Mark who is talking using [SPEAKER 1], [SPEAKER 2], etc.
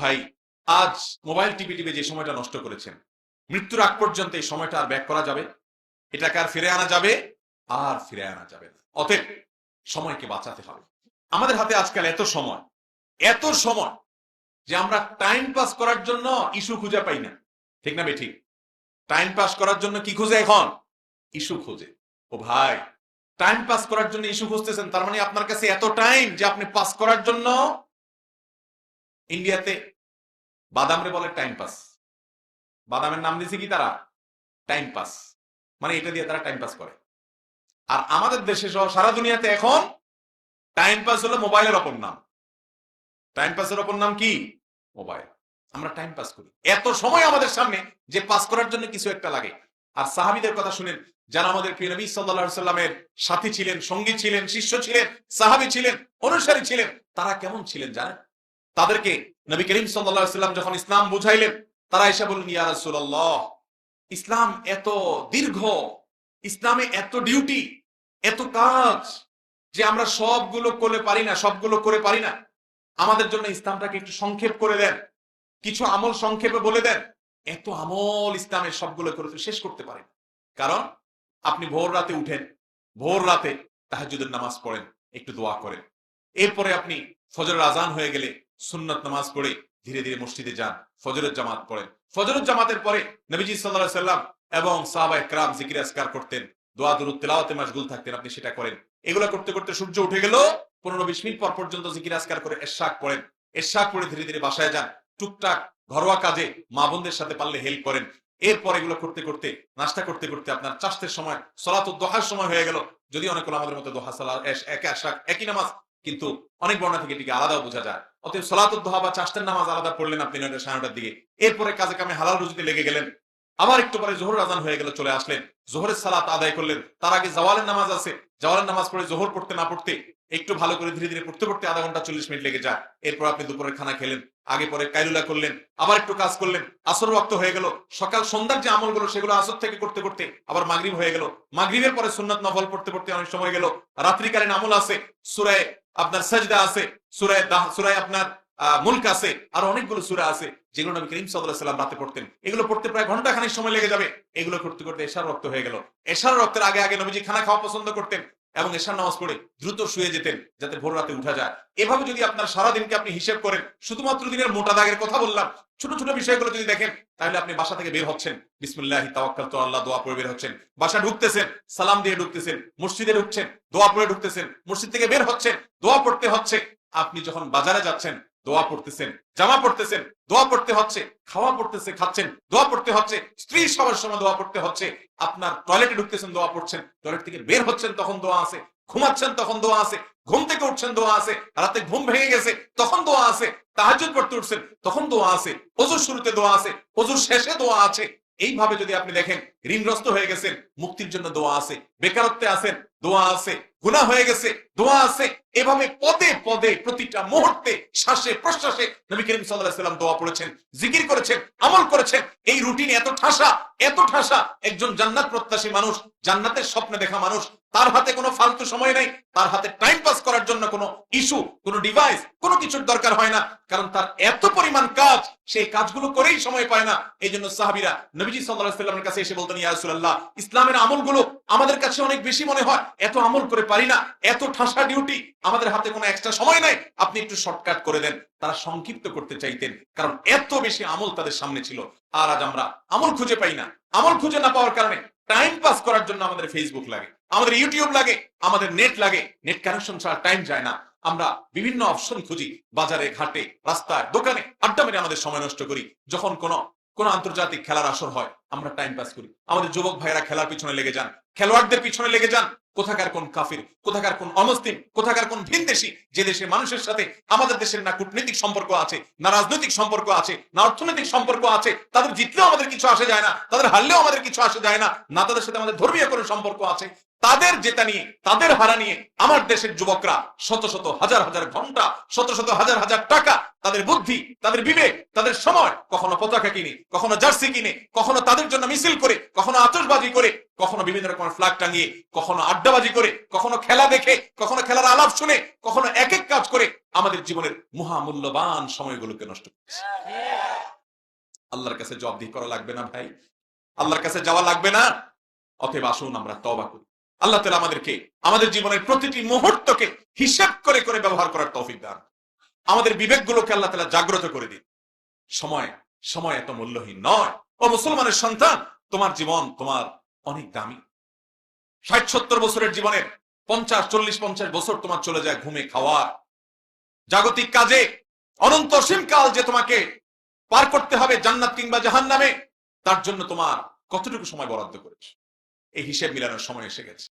[SPEAKER 1] ভাই, আজ mobile TV TV যে সময়টা নষ্ট করেছেন, মৃত্যুর আগ পর্যন্ত এই সময়টা আর ব্যাক করা যাবে? এটাকে আর ফিরে আনা যাবে? আর ফিরে আনা যাবে না। অতএব সময়কে বাঁচাতে হবে। আমাদের হাতে আজকাল এত সময় এত সময় যে আমরা টাইম পাস করার জন্য ইস্যু খুঁজে পাই না। ঠিক না ঠিক টাইম পাস করার জন্য কি খুঁজে এখন? ইস্যু খুঁজে। ও ভাই টাইম পাস করার জন্য ইস্যু খুঁজতেছেন, তার মানে আপনার কাছে এত টাইম যে আপনি পাস করার জন্য ইন্ডিয়াতে বাদামরে বলে টাইম পাস বাদামের নাম দিয়েছে কি তারা? টাইম পাস মানে এটা দিয়ে তারা টাইম পাস করে। আর আমাদের দেশে সহ সারা দুনিয়াতে এখন টাইম পাস হলো মোবাইলের অপর নাম। টাইম পাসের অপর নাম কি? মোবাইল আমরা টাইম পাস করি। এত সময় আমাদের সামনে যে পাস করার জন্য কিছু একটা লাগে। আর সাহাবিদের কথা শুনেন, যারা আমাদের প্রিয় নবী সাল্লামের সাথী ছিলেন, সঙ্গী ছিলেন, শিষ্য ছিলেন, সাহাবী ছিলেন, অনুসারী ছিলেন, তারা কেমন ছিলেন জানেন? তাদেরকে নবী করিম সাল্লাম যখন ইসলাম বুঝাইলেন, তারা এসে বললেন, ইয়া রাসূলুল্লাহ, ইসলাম এত দীর্ঘ, ইসলামে এত ডিউটি এত কাজ যে আমরা সবগুলো করে পারি না, সবগুলো করে পারি না। আমাদের জন্য ইসলামটাকে একটু সংক্ষেপ করে দেন, কিছু আমল সংক্ষেপে বলে দেন। এত আমল ইসলামের সবগুলো করে শেষ করতে পারেন কারণ আপনি ভোর রাতে উঠেন, ভোর রাতে তাহাজুদের নামাজ পড়েন, একটু দোয়া করেন। এরপরে আপনি ফজরের আজান হয়ে গেলে সুন্নত নামাজ পড়ে ধীরে ধীরে মসজিদে যান, ফজরের জামাত পড়েন। ফজরের জামাতের পরে নবীজি সাল্লাহ সাল্লাম এবং সাহাবা একরাম জিকির আসকার করতেন, দোয়া দুরুদ তেলাওয়াতে মাসগুল থাকতেন, আপনি সেটা করেন। এগুলো করতে করতে সূর্য উঠে গেল, পনেরো বিশ মিনিট পর পর্যন্ত জিকির আসকার করে এরশাক পড়েন। এরশাক পড়ে ধীরে ধীরে বাসায় যান, টুকটাক ঘরোয়া কাজে মা বোনদের সাথে পারলে হেল্প করেন। এরপর এগুলো করতে করতে, নাস্তা করতে করতে আপনার চাষের সময় সলাত দোহার সময় হয়ে গেল। যদি অনেক আমাদের মতো দোহা সালা এক একই নামাজ কিন্তু অনেক বর্ণা থেকে এটিকে আলাদাও বোঝা যায়। অতএব সলাতুদ্দোহা দোহা বা চাষের নামাজ আলাদা পড়লেন আপনি নয়টা সাড়ে নটার দিকে। এরপরে কাজে কামে হালাল রুজিতে লেগে গেলেন। আবার একটু পরে জোহর আজান হয়ে গেল, চলে আসলেন। জোহরের সালাত আদায় করলেন। তার আগে জওয়ালের নামাজ আছে। জওয়ালের নামাজ পড়ে জোহর পড়তে না পড়তে একটু ভালো করে ধীরে ধীরে পড়তে পড়তে আধা ঘণ্টা চল্লিশ মিনিট লেগে যায়। এরপর আপনি দুপুরের খানা খেলেন, আগে পরে কাইলুলা করলেন, আবার একটু কাজ করলেন। আসর রক্ত হয়ে গেল। সকাল সন্ধ্যার যে আমলগুলো সেগুলো আসর থেকে করতে করতে আবার মাগরিব হয়ে গেল। মাগরিবের পরে সুন্নত নফল পড়তে পড়তে অনেক সময় গেল। রাত্রিকালীন আমল আছে। সুরায় আপনার সাজদা আছে। সুরায় সুরায় আপনার মুলক আছে, আর অনেকগুলো সুরা আছে, যেগুলো নবী করিম সাল্লাম রাতে পড়তেন। এগুলো পড়তে প্রায় ঘণ্টা খানিক সময় লেগে যাবে। এগুলো করতে করতে এশার রক্ত হয়ে গেল। এশার রক্তের আগে আগে নবীজি খানা খাওয়া পছন্দ করতেন এবং এশার নামাজ পড়ে দ্রুত শুয়ে যেতেন যাতে ভোর রাতে উঠা যায়। এভাবে যদি আপনার সারা দিনকে আপনি হিসেব করেন, শুধুমাত্র দিনের মোটা দাগের কথা বললাম, ছোট ছোট বিষয়গুলো যদি দেখেন, তাহলে আপনি বাসা থেকে বের হচ্ছেন। বিসমুল্লাহ, তাওয়াক্কাল তো আল্লাহ, দোয়া পড়ে বের হচ্ছেন। বাসা ঢুকতেছেন, সালাম দিয়ে ঢুকতেছেন, মসজিদে ঢুকছেন, দোয়া পড়ে ঢুকতেছেন, মসজিদ থেকে বের হচ্ছেন, দোয়া পড়তে হচ্ছে। আপনি যখন বাজারে যাচ্ছেন দোয়া পড়তেছেন, জামা পড়তেছেন, দোয়া পড়তে হচ্ছে, খাওয়া পড়তেছে, খাচ্ছেন, দোয়া পড়তে হচ্ছে, স্ত্রী সবার সময় দোয়া পড়তে হচ্ছে, আপনার টয়লেটে ঢুকতেছেন, দোয়া পড়ছেন টয়লেট থেকে বের হচ্ছেন তখন দোয়া আছে, ঘুমাচ্ছেন তখন দোয়া আছে, ঘুম থেকে উঠছেন দোয়া আছে, রাতে ঘুম ভেঙে গেছে তখন দোয়া আছে তাহাজুদ পড়তে উঠছেন তখন দোয়া আছে অজুর শুরুতে দোয়া আছে অজুর শেষে দোয়া আছে। এইভাবে যদি আপনি দেখেন, ঋণগ্রস্ত হয়ে গেছেন, মুক্তির জন্য দোয়া আছে, বেকারত্বে আছেন দোয়া আছে গুণা হয়ে গেছে, দোয়া আছে। এভাবে পদে পদে প্রতিটা মুহূর্তে, শ্বাসে, প্রশ্বাসে নবী করিম সাল্লাম দোয়া পড়েছেন, জিকির করেছেন, আমল করেছেন। এই রুটিন এত ঠাসা এত ঠাসা, একজন জান্নাত প্রত্যাশী মানুষ, জান্নাতের স্বপ্নে দেখা মানুষ, তার হাতে কোনো ফালতু সময় নেই, তার হাতে টাইম পাস করার জন্য কোনো ইস্যু কোনো ডিভাইস কোনো কিছুর দরকার হয় না, কারণ তার এত পরিমাণ কাজ, সেই কাজগুলো করেই সময় পায় না। এই জন্য সাহাবিরা নবীজি সাল্লাহ সাল্লামের কাছে এসে বলতেন, ইয়া রাসূলুল্লাহ, ইসলামের আমলগুলো আমাদের কাছে অনেক বেশি মনে হয় এত আমল করে পারি না, এত ঠাসা ডিউটি আমাদের হাতে কোনো এক্সট্রা সময় নাই। আপনি একটু শর্টকাট করে দেন, তারা সংক্ষিপ্ত করতে চাইতেন, কারণ এত বেশি আমল তাদের সামনে ছিল। আর আজ আমরা আমল খুঁজে পাই না। আমল খুঁজে না পাওয়ার কারণে টাইম পাস করার জন্য আমাদের ফেসবুক লাগে, আমাদের ইউটিউব লাগে, আমাদের নেট লাগে। নেট কানেকশন ছাড়া টাইম যায় না। আমরা বিভিন্ন অপশন খুঁজি, বাজারে, ঘাটে, রাস্তায়, দোকানে, আড্ডা মেরে আমাদের সময় নষ্ট করি। যখন কোন কোন আন্তর্জাতিক খেলার আসর হয় আমরা টাইম পাস করি। আমাদের যুবক ভাইয়েরা খেলার পিছনে লেগে যান। খেলোয়াড়দের পিছনে লেগে যান। কোথাকার কোন কাফির, কোথাকার কোন অমুসলিম, কোথাকার কোন ভিন দেশি, যে দেশে মানুষের সাথে আমাদের দেশের না কূটনৈতিক সম্পর্ক আছে, না রাজনৈতিক সম্পর্ক আছে, না অর্থনৈতিক সম্পর্ক আছে, তাদের জিতলেও আমাদের কিছু আসে যায় না, তাদের হারলেও আমাদের কিছু আসে যায় না না তাদের সাথে আমাদের ধর্মীয় কোনো সম্পর্ক আছে। তাদের জেতা নিয়ে, তাদের হারা নিয়ে আমার দেশের যুবকরা শত শত হাজার হাজার ঘণ্টা, শত শত হাজার হাজার টাকা তাদের বুদ্ধি, তাদের বিবেক, তাদের সময় কখনো পতাকা কিনে, কখনো জার্সি কিনে, কখনো তাদের জন্য মিছিল করে, কখনো আতশবাজি করে, কখনো বিভিন্ন রকমের ফ্ল্যাগ টাঙিয়ে, কখনো আড্ডাবাজি করে, কখনো খেলা দেখে, কখনো খেলার আলাপ শুনে, কখনো এক এক কাজ করে আমাদের জীবনের মহামূল্যবান সময়গুলোকে নষ্ট করছে। আল্লাহর কাছে জবাবদিহি করা লাগবে না ভাই। আল্লাহর কাছে যাওয়া লাগবে না। অতএব আসুন আমরা তবা করি। আল্লাহ তালা আমাদেরকে আমাদের জীবনের প্রতিটি মুহূর্তকে হিসাব করে করে ব্যবহার করার তৌফিক দান। আমাদের বিবেকগুলোকে আল্লাহ তালা জাগ্রত করে দিন। সময় সময় এত মূল্যহীন নয়। ও মুসলমানের সন্তান, তোমার জীবন তোমার অনেক দামি। ষাট সত্তর বছরের জীবনের পঞ্চাশ, চল্লিশ, পঞ্চাশ বছর তোমার চলে যায় ঘুমে খাওয়া জাগতিক কাজে অনন্ত সীমকাল যে তোমাকে পার করতে হবে জান্নাত কিংবা জাহান নামে তার জন্য তোমার কতটুকু সময় বরাদ্দ করেছে? এই হিসেব মিলানোর সময় এসে গেছে।